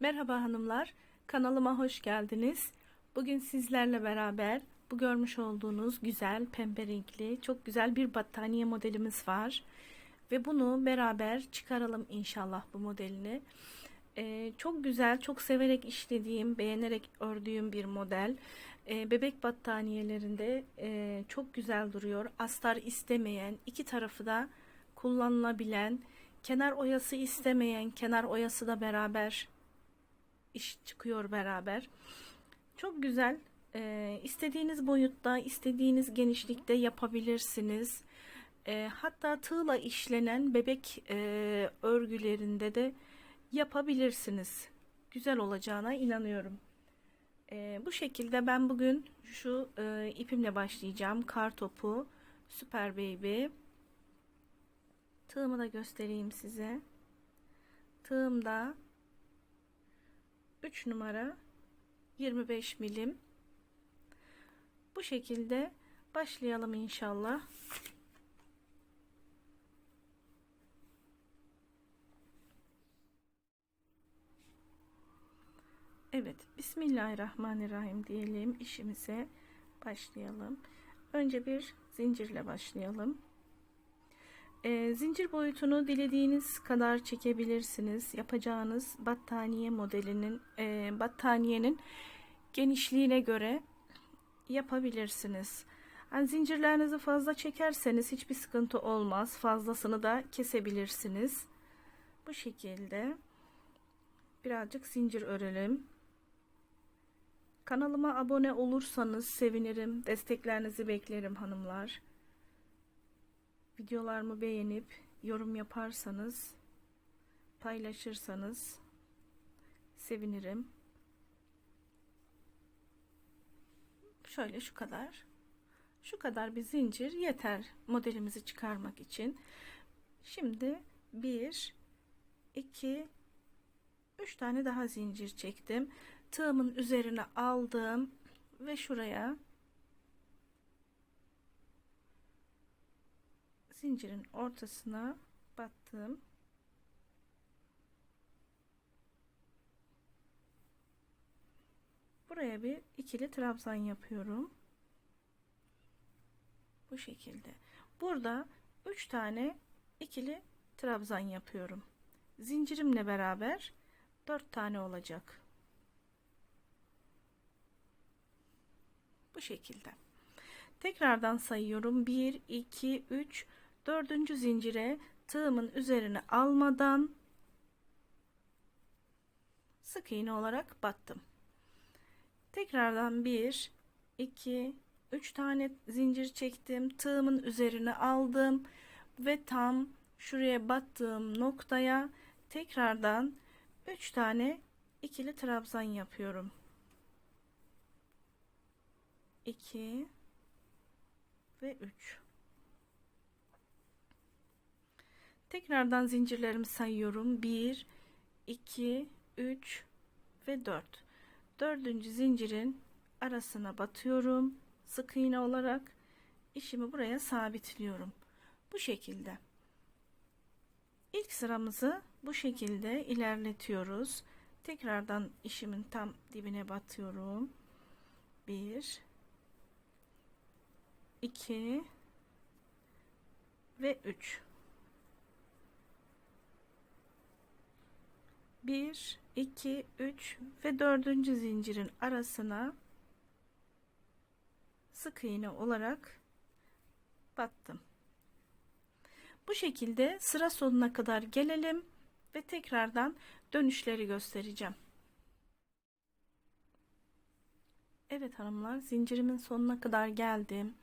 Merhaba hanımlar, kanalıma hoş geldiniz. Bugün sizlerle beraber bu görmüş olduğunuz güzel pembe renkli çok güzel bir battaniye modelimiz var. Ve bunu beraber çıkaralım inşallah bu modelini. Ee, çok güzel, çok severek işlediğim, beğenerek ördüğüm bir model. Ee, bebek battaniyelerinde e, çok güzel duruyor. Astar istemeyen, iki tarafı da kullanılabilen, kenar oyası istemeyen, kenar oyası da beraber iş çıkıyor beraber. Çok güzel. Ee, istediğiniz boyutta, istediğiniz genişlikte yapabilirsiniz. Ee, hatta tığla işlenen bebek e, örgülerinde de yapabilirsiniz. Güzel olacağına inanıyorum. Ee, bu şekilde ben bugün şu e, ipimle başlayacağım. Kar topu, Süper Baby. Tığımı da göstereyim size. Tığımda 3 numara 25 milim. Bu şekilde başlayalım inşallah. Evet Bismillahirrahmanirrahim diyelim işimize başlayalım. Önce bir zincirle başlayalım e, zincir boyutunu dilediğiniz kadar çekebilirsiniz. Yapacağınız battaniye modelinin e, battaniyenin genişliğine göre yapabilirsiniz. Yani zincirlerinizi fazla çekerseniz hiçbir sıkıntı olmaz. Fazlasını da kesebilirsiniz. Bu şekilde birazcık zincir örelim. Kanalıma abone olursanız sevinirim. Desteklerinizi beklerim hanımlar videolarımı beğenip yorum yaparsanız paylaşırsanız sevinirim. Şöyle şu kadar. Şu kadar bir zincir yeter modelimizi çıkarmak için. Şimdi 1 2 3 tane daha zincir çektim. Tığımın üzerine aldım ve şuraya zincirin ortasına battım. Buraya bir ikili trabzan yapıyorum. Bu şekilde. Burada 3 tane ikili trabzan yapıyorum. Zincirimle beraber 4 tane olacak. Bu şekilde. Tekrardan sayıyorum. 1 2 3 dördüncü zincire tığımın üzerine almadan sık iğne olarak battım. Tekrardan 1 2 3 tane zincir çektim. Tığımın üzerine aldım ve tam şuraya battığım noktaya tekrardan 3 tane ikili trabzan yapıyorum. 2 ve 3 Tekrardan zincirlerimi sayıyorum. 1, 2, 3 ve 4. Dördüncü zincirin arasına batıyorum. Sık iğne olarak işimi buraya sabitliyorum. Bu şekilde. İlk sıramızı bu şekilde ilerletiyoruz. Tekrardan işimin tam dibine batıyorum. 1 2 ve 3 1 2 3 ve 4. zincirin arasına sık iğne olarak battım. Bu şekilde sıra sonuna kadar gelelim ve tekrardan dönüşleri göstereceğim. Evet hanımlar zincirimin sonuna kadar geldim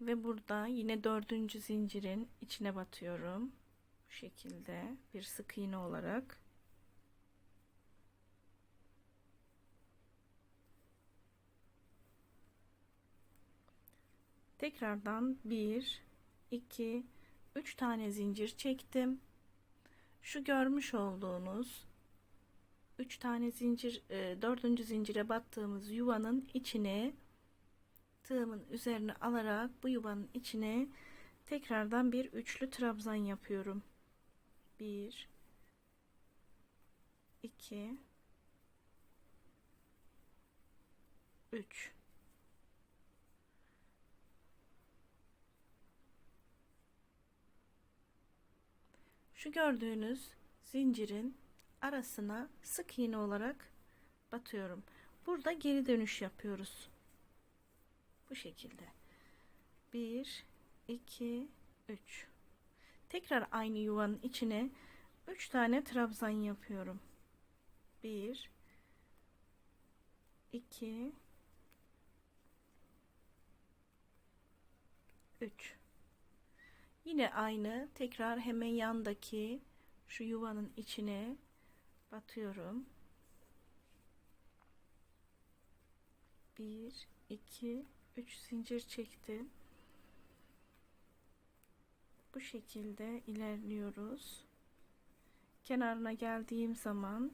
ve burada yine dördüncü zincirin içine batıyorum. Bu şekilde bir sık iğne olarak tekrardan 1 2 3 tane zincir çektim şu görmüş olduğunuz 3 tane zincir e, 4. zincire battığımız yuvanın içine tığımın üzerine alarak bu yuvanın içine tekrardan bir üçlü trabzan yapıyorum 1 2 3 Şu gördüğünüz zincirin arasına sık iğne olarak batıyorum. Burada geri dönüş yapıyoruz. Bu şekilde. 1 2 3 Tekrar aynı yuvanın içine 3 tane trabzan yapıyorum. 1 2 3 Yine aynı tekrar hemen yandaki şu yuvanın içine batıyorum. 1 2 3 zincir çektim. Bu şekilde ilerliyoruz. Kenarına geldiğim zaman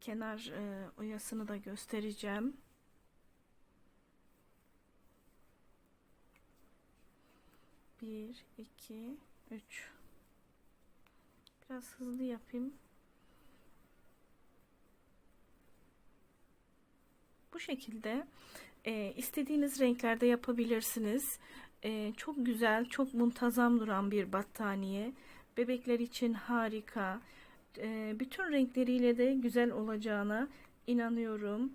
kenar e, oyasını da göstereceğim. Bir, iki, üç. Biraz hızlı yapayım. Bu şekilde e, istediğiniz renklerde yapabilirsiniz. E, çok güzel, çok muntazam duran bir battaniye. Bebekler için harika. E, bütün renkleriyle de güzel olacağına inanıyorum.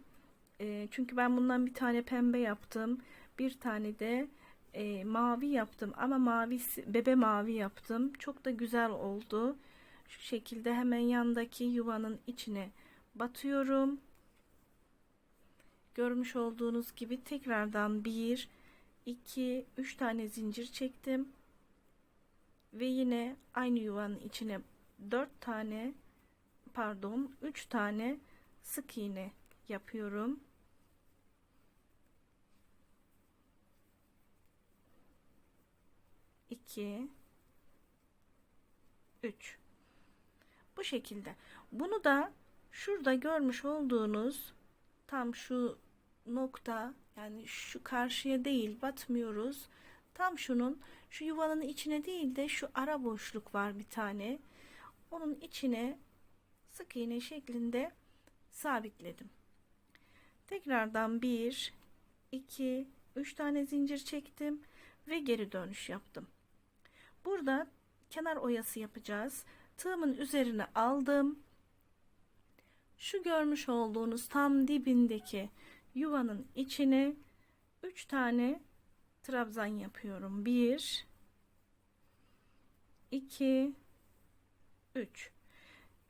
E, çünkü ben bundan bir tane pembe yaptım. Bir tane de e, mavi yaptım ama mavi bebe mavi yaptım. Çok da güzel oldu. Şu şekilde hemen yandaki yuvanın içine batıyorum. Görmüş olduğunuz gibi tekrardan bir 2 3 tane zincir çektim ve yine aynı yuvanın içine 4 tane pardon 3 tane sık iğne yapıyorum iki üç bu şekilde bunu da şurada görmüş olduğunuz tam şu nokta yani şu karşıya değil batmıyoruz. Tam şunun şu yuvanın içine değil de şu ara boşluk var bir tane. Onun içine sık iğne şeklinde sabitledim. Tekrardan 1 2 3 tane zincir çektim ve geri dönüş yaptım. Burada kenar oyası yapacağız. Tığımın üzerine aldım. Şu görmüş olduğunuz tam dibindeki yuvanın içine 3 tane trabzan yapıyorum. 1 2 3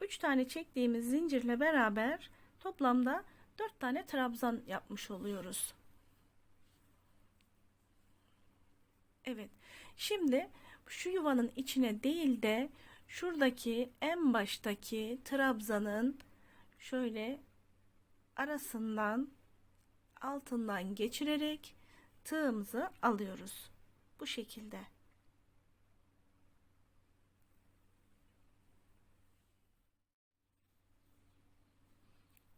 3 tane çektiğimiz zincirle beraber toplamda 4 tane trabzan yapmış oluyoruz. Evet. Şimdi şu yuvanın içine değil de şuradaki en baştaki trabzanın şöyle arasından altından geçirerek tığımızı alıyoruz. Bu şekilde.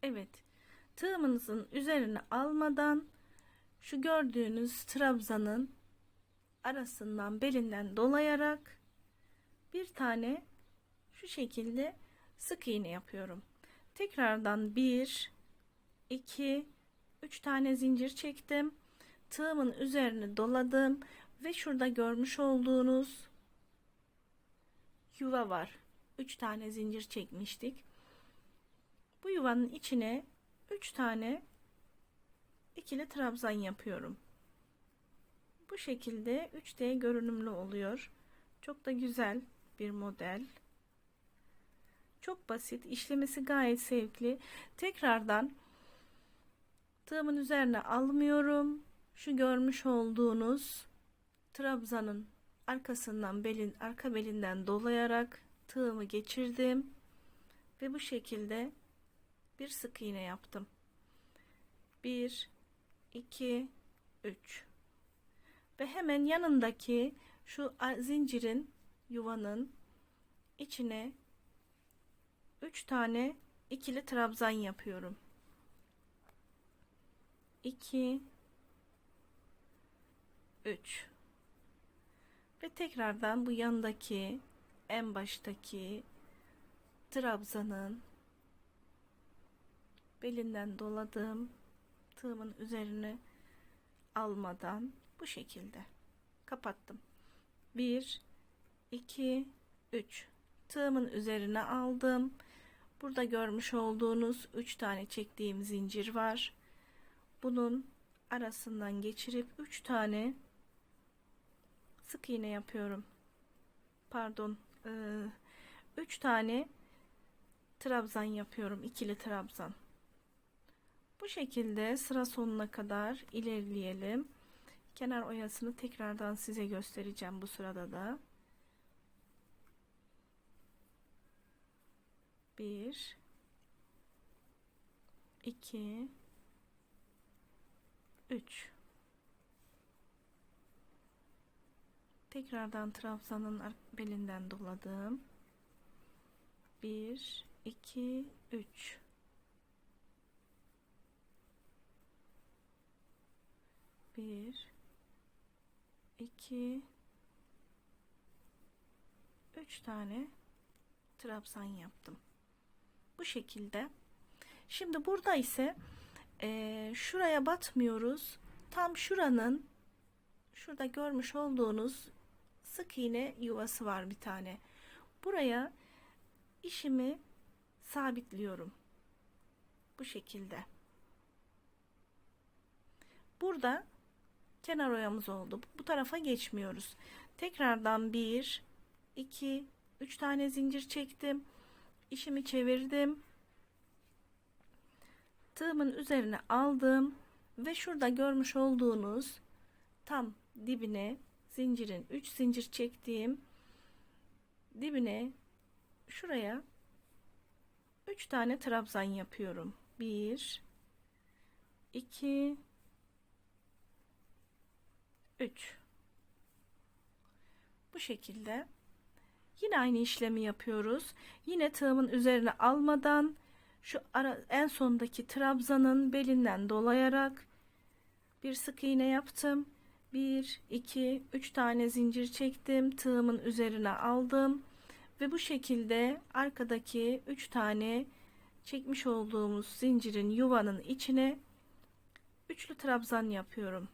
Evet. Tığımızın üzerine almadan şu gördüğünüz trabzanın arasından belinden dolayarak bir tane şu şekilde sık iğne yapıyorum. Tekrardan 1 2 3 tane zincir çektim. Tığımın üzerine doladım ve şurada görmüş olduğunuz yuva var. 3 tane zincir çekmiştik. Bu yuvanın içine 3 tane ikili trabzan yapıyorum. Bu şekilde 3D görünümlü oluyor. Çok da güzel bir model. Çok basit, işlemesi gayet zevkli. Tekrardan Tığımın üzerine almıyorum. Şu görmüş olduğunuz trabzanın arkasından belin arka belinden dolayarak tığımı geçirdim ve bu şekilde bir sık iğne yaptım. 1 2 3 ve hemen yanındaki şu zincirin yuvanın içine 3 tane ikili trabzan yapıyorum. 2 3 ve tekrardan bu yandaki en baştaki trabzanın belinden doladım tığımın üzerine almadan bu şekilde kapattım. 1 2 3 tığımın üzerine aldım. Burada görmüş olduğunuz 3 tane çektiğim zincir var. Bunun arasından geçirip 3 tane sık iğne yapıyorum. Pardon. 3 tane trabzan yapıyorum. ikili trabzan. Bu şekilde sıra sonuna kadar ilerleyelim. Kenar oyasını tekrardan size göstereceğim bu sırada da. Bir, iki, üç. Tekrardan trabzanın belinden doladım. Bir, iki, üç. Bir, iki, üç tane trabzan yaptım. Bu şekilde. Şimdi burada ise e, şuraya batmıyoruz. Tam şuranın şurada görmüş olduğunuz sık iğne yuvası var bir tane. Buraya işimi sabitliyorum. Bu şekilde. Burada kenar oyamız oldu. Bu tarafa geçmiyoruz. Tekrardan 1 2 3 tane zincir çektim. İşimi çevirdim. Tığımın üzerine aldım ve şurada görmüş olduğunuz tam dibine zincirin 3 zincir çektiğim dibine şuraya 3 tane trabzan yapıyorum. 1 2 3 bu şekilde yine aynı işlemi yapıyoruz. Yine tığımın üzerine almadan şu ara, en sondaki trabzanın belinden dolayarak bir sık iğne yaptım. 1 2 3 tane zincir çektim. Tığımın üzerine aldım. Ve bu şekilde arkadaki 3 tane çekmiş olduğumuz zincirin yuvanın içine üçlü trabzan yapıyorum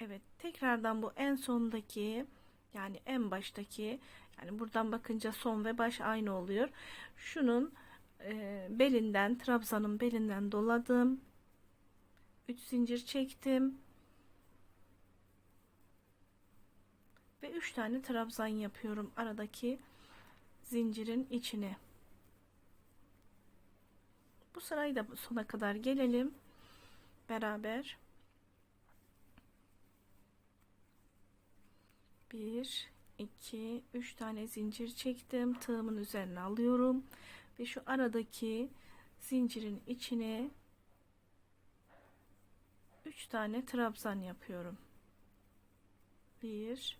Evet tekrardan bu en sondaki yani en baştaki yani buradan bakınca son ve baş aynı oluyor. Şunun e, belinden trabzanın belinden doladım. 3 zincir çektim. Ve 3 tane trabzan yapıyorum aradaki zincirin içine. Bu sırayı da sona kadar gelelim beraber. 1 2 3 tane zincir çektim. Tığımın üzerine alıyorum. Ve şu aradaki zincirin içine 3 tane trabzan yapıyorum. 1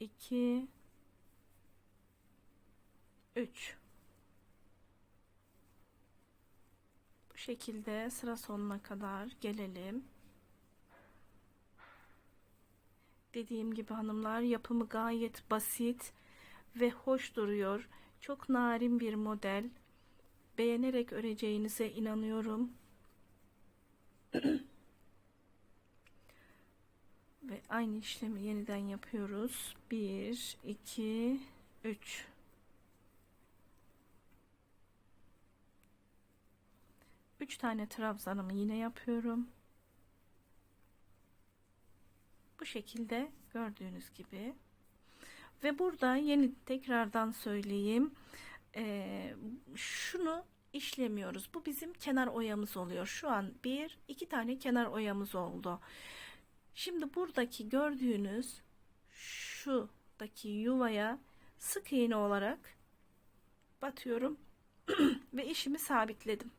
2 3 bu şekilde sıra sonuna kadar gelelim Dediğim gibi hanımlar yapımı gayet basit ve hoş duruyor. Çok narin bir model. Beğenerek öreceğinize inanıyorum. ve aynı işlemi yeniden yapıyoruz. 1 2 3 3 tane trabzanımı yine yapıyorum. Bu şekilde gördüğünüz gibi. Ve burada yeni tekrardan söyleyeyim. Ee, şunu işlemiyoruz. Bu bizim kenar oyamız oluyor. Şu an bir, iki tane kenar oyamız oldu. Şimdi buradaki gördüğünüz şuradaki yuvaya sık iğne olarak batıyorum ve işimi sabitledim.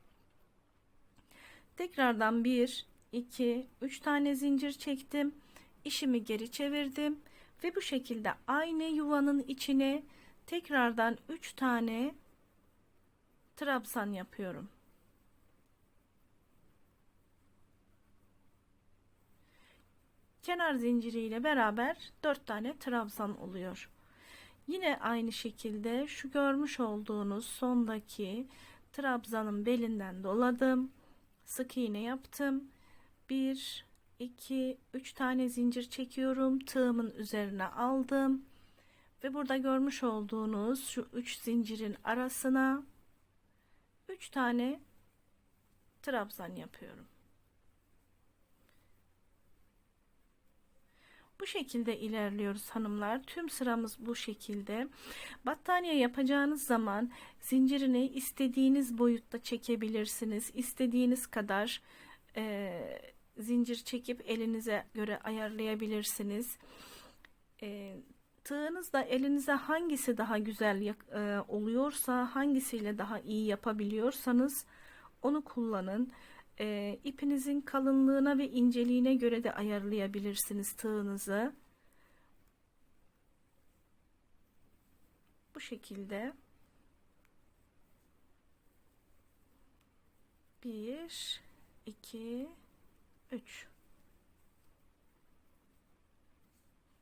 Tekrardan bir, iki, üç tane zincir çektim işimi geri çevirdim ve bu şekilde aynı yuvanın içine tekrardan 3 tane trabzan yapıyorum. Kenar zinciriyle beraber 4 tane trabzan oluyor. Yine aynı şekilde şu görmüş olduğunuz sondaki trabzanın belinden doladım. Sık iğne yaptım. 1 2 3 tane zincir çekiyorum. Tığımın üzerine aldım. Ve burada görmüş olduğunuz şu 3 zincirin arasına 3 tane trabzan yapıyorum. Bu şekilde ilerliyoruz hanımlar. Tüm sıramız bu şekilde. Battaniye yapacağınız zaman zincirini istediğiniz boyutta çekebilirsiniz. İstediğiniz kadar e, zincir çekip elinize göre ayarlayabilirsiniz. E, tığınız da elinize hangisi daha güzel e, oluyorsa hangisiyle daha iyi yapabiliyorsanız onu kullanın. E, ipinizin kalınlığına ve inceliğine göre de ayarlayabilirsiniz tığınızı. Bu şekilde. Bir, iki, üç.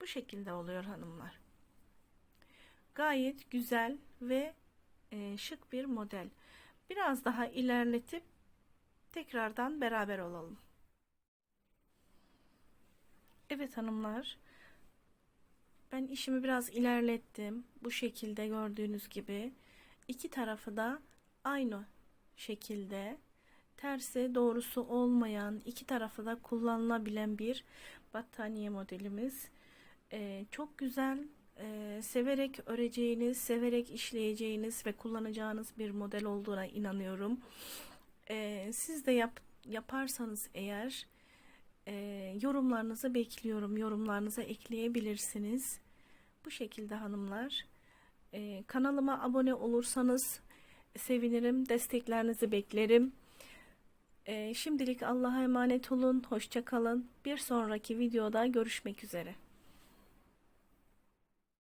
Bu şekilde oluyor hanımlar. Gayet güzel ve e, şık bir model. Biraz daha ilerletip tekrardan beraber olalım. Evet hanımlar. Ben işimi biraz ilerlettim. Bu şekilde gördüğünüz gibi. iki tarafı da aynı şekilde tersi doğrusu olmayan iki tarafı da kullanılabilen bir battaniye modelimiz. Ee, çok güzel e, severek öreceğiniz, severek işleyeceğiniz ve kullanacağınız bir model olduğuna inanıyorum. Ee, siz de yap, yaparsanız eğer e, yorumlarınızı bekliyorum. Yorumlarınıza ekleyebilirsiniz. Bu şekilde hanımlar. Ee, kanalıma abone olursanız sevinirim. Desteklerinizi beklerim. Ee, şimdilik Allah'a emanet olun. Hoşça kalın. Bir sonraki videoda görüşmek üzere.